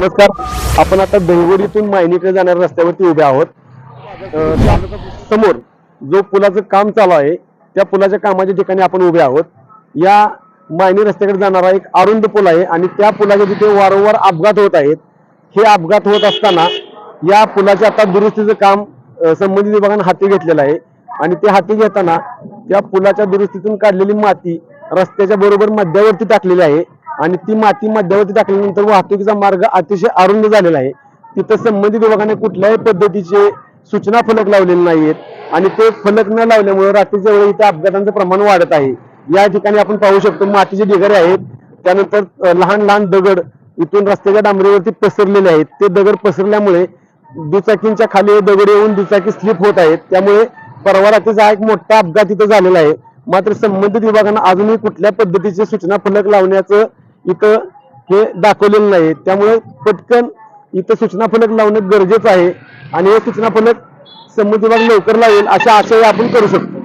नमस्कार. आपण आता दहिवडीतून मायनीकडे जाणाऱ्या रस्त्यावरती उभे आहोत. समोर जो पुलाचं काम चालू आहे त्या पुलाच्या कामाच्या ठिकाणी आपण उभे आहोत. या मायनी रस्त्याकडे जाणारा एक अरुंद पूल आहे आणि त्या पुलाच्या तिथे वारंवार अपघात होत आहेत. हे अपघात होत असताना या पुलाच्या आता दुरुस्तीचं काम संबंधित विभागाने हाती घेतलेलं आहे. आणि ते हाती घेताना त्या पुलाच्या दुरुस्तीतून काढलेली माती रस्त्याच्या बरोबर मध्यावरती टाकलेली आहे. आणि ती माती मध्यावरती टाकल्यानंतर वाहतुकीचा मार्ग अतिशय अरुंद झालेला आहे. तिथं संबंधित विभागाने कुठल्याही पद्धतीचे सूचना फलक लावलेले नाहीत आणि ते फलक न लावल्यामुळे रात्रीच्या वेळी इथे अपघातांचं प्रमाण वाढत आहे या ठिकाणी आपण पाहू शकतो मातीचे ढिगारे आहेत त्यानंतर लहान लहान दगड इथून रस्त्याच्या डांबरीवरती पसरलेले आहेत. ते दगड पसरल्यामुळे दुचाकींच्या खाली दगड येऊन दुचाकी स्लिप होत आहेत. त्यामुळे परवा रात्रीचा हा एक मोठा अपघात इथं झालेला आहे. मात्र संबंधित विभागानं अजूनही कुठल्या पद्धतीचे सूचना फलक लावण्याचं इथं हे दाखवलेलं नाही. त्यामुळे पटकन इथं सूचना फलक लावणं गरजेचं आहे. आणि हे सूचना फलक संबंधित विभाग लवकर लावेल अशा आशय आपण करू शकतो.